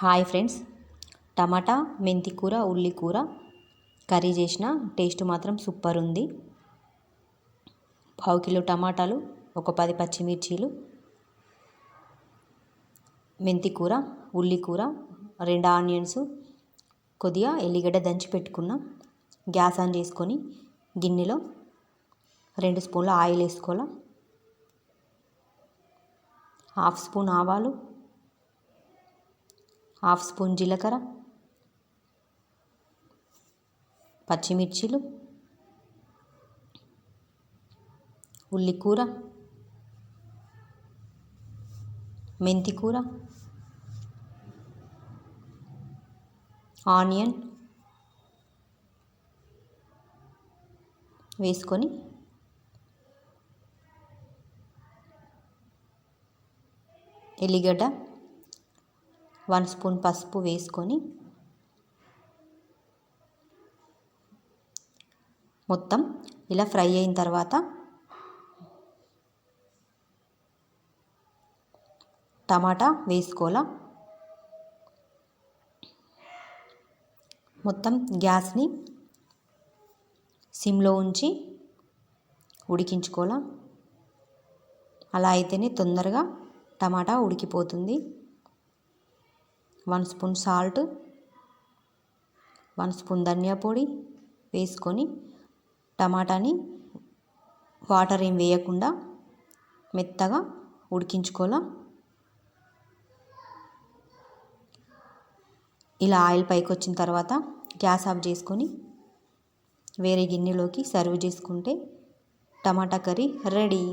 Hi friends. టమాటా మెంతి కూర ఉల్లి కూర. కర్రీ చేసిన టేస్ట్ మాత్రం సూపర్ ఉంది. పావు కిలో టమాటాలు ఒక పది పచ్చిమిర్చీలు. మెంతి కూర ఉల్లి కూర రెండు ఆనియన్స్. కొద్దిగా ఎల్లిగడ్డ దంచి పెట్టుకున్న. గ్యాస్ ఆన్ చేసుకొని గిన్నెలో రెండు స్పూన్ల ఆయిల్ వేసుకోవాలా. హాఫ్ స్పూన్ ఆవాలు హాఫ్ స్పూన్ జీలకర్ర పచ్చిమిర్చీలు ఉల్లి కూర మెంతి కూర ఆనియన్ వేసుకొని ఎల్లిగడ్డ వన్ స్పూన్ పసుపు వేసుకొని మొత్తం ఇలా ఫ్రై అయిన తర్వాత టమాటా వేసుకోవాలా? మొత్తం గ్యాస్ని సిమ్లో ఉంచి ఉడికించుకోవాలా? అలా అయితేనే తొందరగా టమాటా ఉడికిపోతుంది. One spoon salt one spoon ధనియా పొడి వేసుకొని టమాటాని వాటర్ ఏం వేయకుండా మెత్తగా ఉడికించుకోవాలా. ఇలా ఆయిల్ పైకి వచ్చిన తర్వాత గ్యాస్ ఆఫ్ చేసుకొని వేరే గిన్నెలోకి సర్వ్ చేసుకుంటే టమాటా కర్రీ రెడీ.